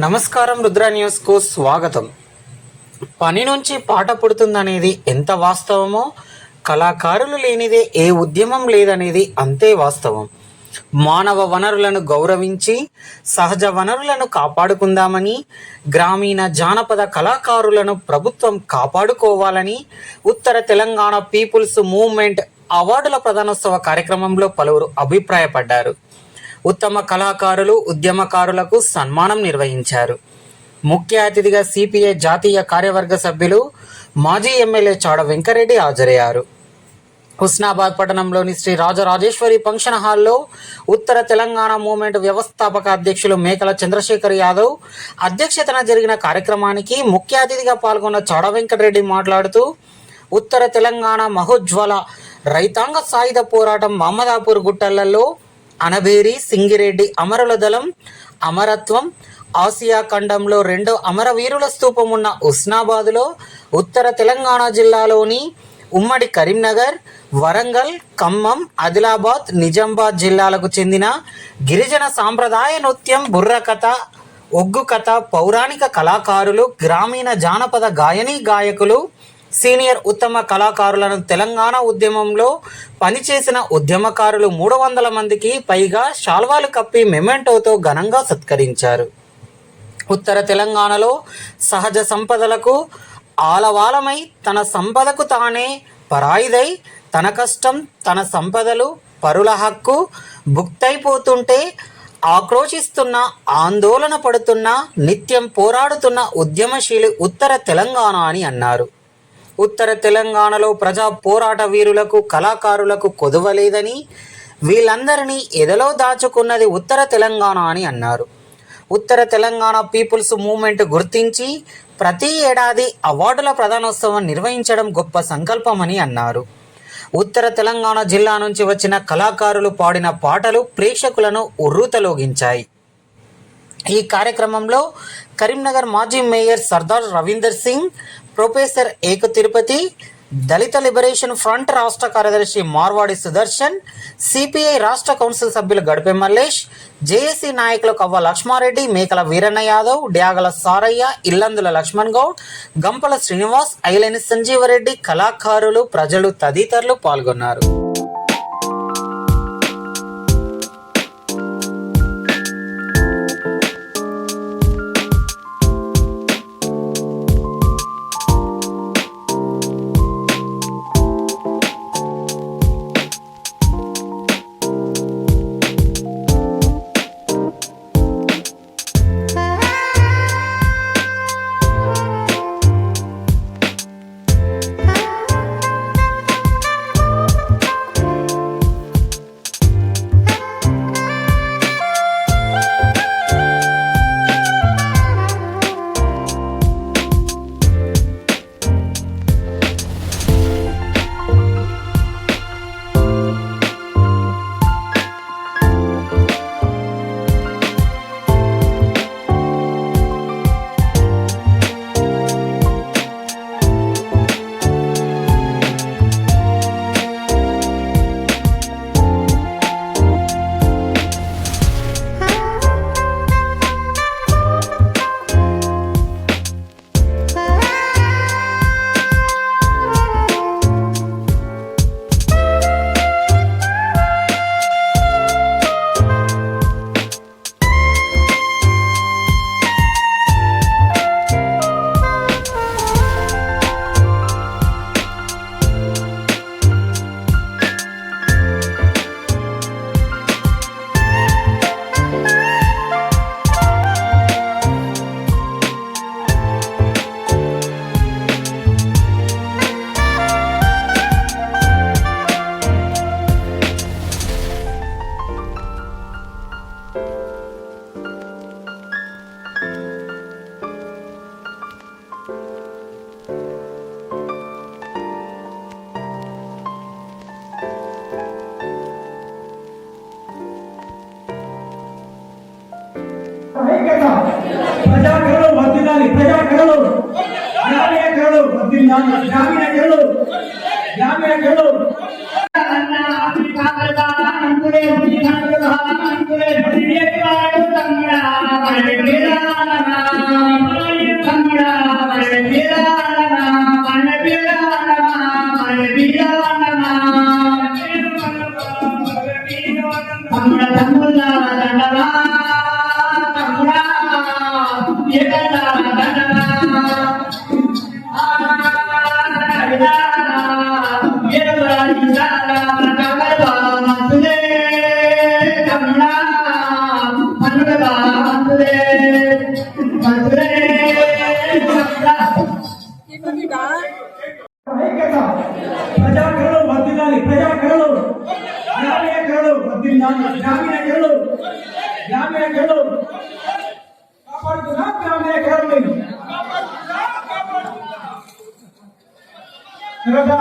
నమస్కారం రుద్ర న్యూస్కు స్వాగతం. పని నుంచి పాట పుడుతుందనేది ఎంత వాస్తవమో కళాకారులు లేనిదే ఏ ఉద్యమం లేదనేది అంతే వాస్తవం. మానవ వనరులను గౌరవించి సహజ వనరులను కాపాడుకుందామని గ్రామీణ జానపద కళాకారులను ప్రభుత్వం కాపాడుకోవాలని ఉత్తర తెలంగాణ పీపుల్స్ మూవ్మెంట్ అవార్డుల ప్రధానోత్సవ కార్యక్రమంలో పలువురు అభిప్రాయపడ్డారు. ఉత్తమ కళాకారులు ఉద్యమకారులకు సన్మానం నిర్వహించారు. ముఖ్య అతిథిగా సిపిఐ జాతీయ కార్యవర్గ సభ్యులు మాజీ ఎమ్మెల్యే చాడ వెంకరెడ్డి హాజరయ్యారు. హుస్నాబాద్ పట్టణంలోని శ్రీ రాజరాజేశ్వరి ఫంక్షన్ హాల్లో ఉత్తర తెలంగాణ మూవ్మెంట్ వ్యవస్థాపక అధ్యక్షులు మేకల చంద్రశేఖర్ యాదవ్ అధ్యక్షతన జరిగిన కార్యక్రమానికి ముఖ్య అతిథిగా పాల్గొన్న చాడ వెంకటరెడ్డి మాట్లాడుతూ ఉత్తర తెలంగాణ మహోజ్వల రైతాంగ సాయుధ పోరాటం మహమ్మదాపూర్ గుట్టలలో అనబేరి సింగిరెడ్డి అమరుల దళం అమరత్వం ఆసియా ఖండంలో రెండో అమరవీరుల స్థూపం ఉన్న ఉస్నాబాద్లో ఉత్తర తెలంగాణ జిల్లాలోని ఉమ్మడి కరీంనగర్ వరంగల్ ఖమ్మం ఆదిలాబాద్ నిజామాబాద్ జిల్లాలకు చెందిన గిరిజన సాంప్రదాయ నృత్యం బుర్రకథ ఒగ్గు కథ పౌరాణిక కళాకారులు గ్రామీణ జానపద గాయని గాయకులు సీనియర్ ఉత్తమ కళాకారులను తెలంగాణ ఉద్యమంలో పనిచేసిన ఉద్యమకారులు మూడు వందల మందికి పైగా శాల్వాలు కప్పి మెమెంటోతో ఘనంగా సత్కరించారు. ఉత్తర తెలంగాణలో సహజ సంపదలకు ఆలవాలమై తన సంపదకు తానే పరాయిదై తన కష్టం తన సంపదలు పరుల హక్కు భుక్తైపోతుంటే ఆక్రోశిస్తున్న ఆందోళన పడుతున్న నిత్యం పోరాడుతున్న ఉద్యమశీలి ఉత్తర తెలంగాణ అని అన్నారు. ఉత్తర తెలంగాణలో ప్రజా పోరాట వీరులకు కళాకారులకు కొదవలేదని వీళ్ళందరినీ ఎదలో దాచుకున్నది ఉత్తర తెలంగాణ అని అన్నారు. ఉత్తర తెలంగాణ పీపుల్స్ మూవ్మెంట్ గుర్తించి ప్రతి ఏడాది అవార్డుల ప్రధానోత్సవం నిర్వహించడం గొప్ప సంకల్పమని అన్నారు. ఉత్తర తెలంగాణ జిల్లా నుంచి వచ్చిన కళాకారులు పాడిన పాటలు ప్రేక్షకులను ఉర్రూతలోగించాయి. ఈ కార్యక్రమంలో కరీంనగర్ మాజీ mayor Sardar Ravinder Singh professor Eka Tirupati Dalit liberation front రాష్ట్ర కార్యదర్శి మార్వాడి సుదర్శన్ సిపిఐ రాష్ట్ర కౌన్సిల్ సభ్యులు గడిపే మల్లేష్ జేఏసీ నాయకులు కవ్వ లక్ష్మారెడ్డి మేకల వీరన్న యాదవ్ డ్యాగల సారయ్య ఇల్లందుల లక్ష్మణ్ గౌడ్ గంపల శ్రీనివాస్ ఐలేని సంజీవరెడ్డి కళాకారులు ప్రజలు తదితరులు పాల్గొన్నారు. ప్రజా కళలు వర్ధిల్లాలి ప్రజా కళలు గ్రామీణ కళలు వర్ధిల్లాలి గ్రామీణ కళలు ಗ್ರಾಮೀಣ ಕೇಳು ಗ್ರಾಮೀಣ ಕೇಳು ಕಾಪಾಡ್ತೀರಾ ಗ್ರಾಮೀಣ ಕೇಳು রাজা